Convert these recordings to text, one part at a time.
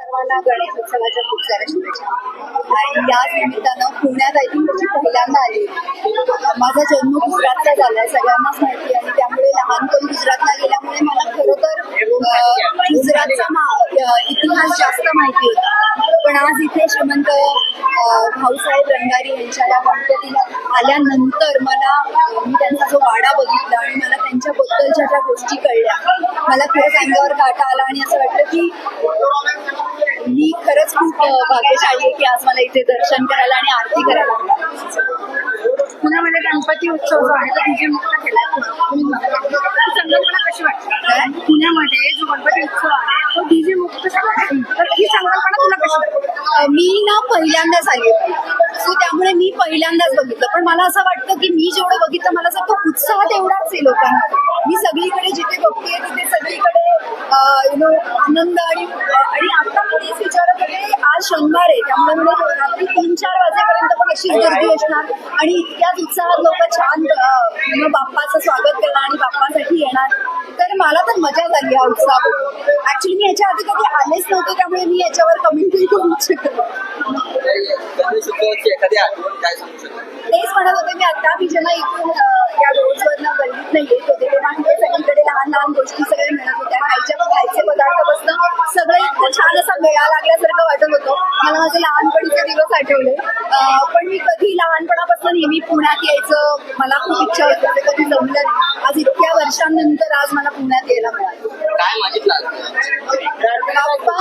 सर्वांना गणेश उत्सवाच्या खूप साऱ्या शुभेच्छा. आणि याच निमित्तानं पुण्यात आय थिंक त्याची पहिल्यांदा आली. माझा जन्म गुजरातचा झालाय सगळ्यांनाच माहिती आणि त्यामुळे लहानपणी गुजरातला गेल्यामुळे मला खरोखर तर गुजरातचा इतिहास जास्त माहिती होता. पण आज इथे श्रीमंत भाऊसाहेब रंगारी यांच्या या गणपतीला आल्यानंतर मला मी त्यांचा जो वाडा बघितला आणि मला त्यांच्याबद्दलच्या ज्या गोष्टी कळल्या मला खरंच अंगावर काटा आला आणि असं वाटलं की खूप भाग्यशाली की आज मला इथे दर्शन करायला आणि आरती करायला मिळाली. पुण्यामध्ये गणपती उत्सव जो आहे तो डीजे मुक्त केला संकल्पना कशी वाटते पुण्यामध्ये जो गणपती उत्सव आहे तो डीजे मुक्त तर ही संकल्पना तुला कशी वाटते मी ना पहिल्यांदाच आली सो त्यामुळे मी पहिल्यांदाच बघितलं. पण मला असं वाटतं की मी जेवढं बघितलं मला असं तो उत्साह तेवढाच आहे लोकांना. मी सगळीकडे जिथे यु नो आनंद आणि आणि आता मी तेच विचारत होते आज शनिवार आहे त्यामुळे म्हणजे रात्री तीन चार वाजेपर्यंत पण अशीच गर्दी असणार. आणि इतक्याच उत्साहात लोक छान यु नो बाप्पाचं स्वागत करणार आणि बाप्पासाठी येणार. तर मला तर मजा झाली हा उत्साह ऍक्च्युली मी याच्या आधी कधी आलेच नव्हते त्यामुळे मी याच्यावर कमेंटही करू शकत. गणेश उत्सवाची एखादी आठवण काय सांगू शकता तेच म्हणत होते मी आता मी जेव्हा इथून अ, या रोडवरनं गल्लीत नाही येत होते तेव्हा सगळीकडे लहान लहान गोष्टी सगळ्या मिळत होत्या. खायच्या सगळं इतकं छान असा मेळा लागल्यासारखं वाटत होतं. मला माझे लहानपणीचे दिवस आठवले. पण मी कधी लहानपणापासून नेहमी पुण्यात यायचं मला खूप इच्छा होती. ते कधी जमलं. आज इतक्या वर्षांनंतर आज मला पुण्यात यायला मिळालं. काय? बाप्पा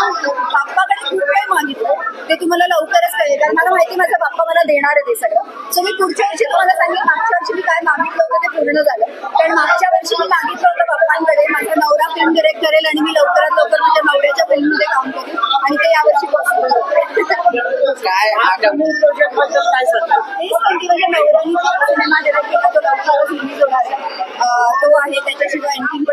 बाप्पाकडे खूप काही मागितलं. ते तुम्हाला लवकरच कळेल. कारण मला माहिती माझा बाप्पा मला देणार आहे ते सगळं. सो मी पुढच्या वर्षी तुम्हाला सांगेन मागच्या वर्षी मी काय मागितलं होतं ते पूर्ण झालं. कारण मागच्या वर्षी मी मागितलं होतं बाप्पांकडे माझा नवरा काय तो आहे तो आहे त्याच्याशिवाय आणखीन